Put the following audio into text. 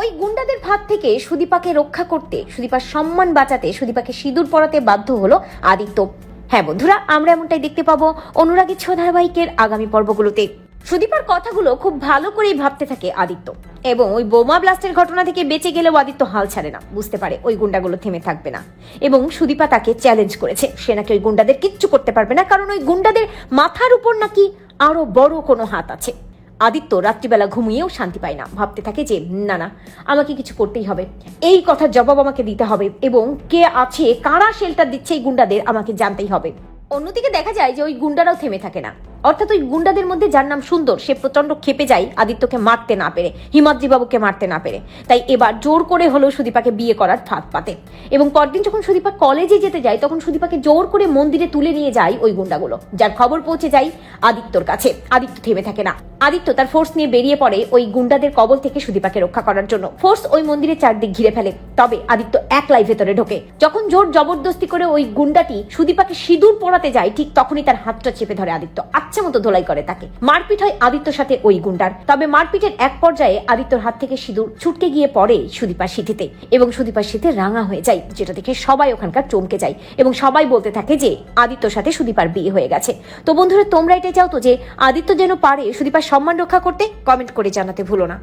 ওই গুন্ডাদের হাত থেকে সুদীপাকে রক্ষা করতে, সুদীপার সম্মান বাঁচাতে সুদীপাকে সিঁদুর পরাতে বাধ্য হলো আদিত্য। হ্যাঁ বন্ধুরা, আমরা এমনটাই দেখতে পাবো অনুরাগী ছ ধারাবাহিকের আগামী পর্বগুলোতে। সুদীপার কথাগুলো খুব ভালো করেই ভাবতে থাকে আদিত্য। এবং ওই বোমা ব্লাস্টের ঘটনা থেকে বেঁচে গেলেও আদিত্য হাল ছাড়ে না, বুঝতে পারে ওই গুন্ডাগুলো থেমে থাকবে না। এবং সুদীপা তাকে চ্যালেঞ্জ করেছে, সে নাকি ওই গুন্ডাদের কিচ্ছু করতে পারবে না, কারণ ওই গুন্ডাদের মাথার উপর নাকি আরও বড় কোনো হাত আছে। আদিত্য রাত্রিবেলা ঘুমিয়েও শান্তি পায় না। ভাবতে থাকে যে, না না, আমাকে কিছু করতেই হবে। এই কথার জবাব আমাকে দিতে হবে এবং কে আছে, কারা শেল্টার দিচ্ছে এই গুন্ডাদের আমাকে জানতেই হবে। অন্যদিকে দেখা যায় যে ওই গুন্ডারাও থেমে থাকে না। অর্থাৎ ওই গুন্ডাদের মধ্যে যার নাম সুন্দর, সে প্রচণ্ড খেপে যায় আদিত্যকে মারতে না পেরে হিমাদ্রি বাবুকে মারতে না পেরে। তাই এবার জোর করে হলেও সুদীপাকে বিয়ে করার ফাঁদ পাতে। এবং পরদিন যখন সুদীপা কলেজে যেতে যায়, তখন সুদীপাকে জোর করে মন্দিরে তুলে নিয়ে যায় ওই গুন্ডাগুলো, যার খবর পৌঁছে যায় আদিত্যর কাছে। আদিত্য থেমে থাকে না। আদিত্য তার ফোর্স নিয়ে বেরিয়ে পড়ে ওই গুন্ডাদের কবল থেকে সুদীপাকে রক্ষা করার জন্য। ফোর্স ওই মন্দিরের চারদিক ঘিরে ফেলে। তবে আদিত্য এক একলাই ভেতরে ঢোকে। যখন জোর জবরদস্তি করে ওই গুন্ডাটি সুদীপাকে সিঁদুর পরাতে যায়, ঠিক তখনই তার হাতটা চেপে ধরে আদিত্য। আচ্ছা মতো ধোলাই করে তাকে। মারপিট হয় আদিত্যর সাথে ওই গুন্ডার। তবে মারপিটের এক পর্যায়ে আদিত্যর হাত থেকে সিঁদুর ছুটকে গিয়ে পড়ে সুদীপার সিঁথিতে এবং সুদীপার সিঁথে রাঙা হয়ে যায়, যেটা দেখে সবাই ওখানকার চমকে যায় এবং সবাই বলতে থাকে যে, আদিত্যর সাথে সুদীপার বিয়ে হয়ে গেছে। তো বন্ধুরা, তোমরা এটাই চাও তো যে, আদিত্য যেন পারে সুদীপার সম্মান রক্ষা করতে? কমেন্ট করে জানাতে ভুলো না।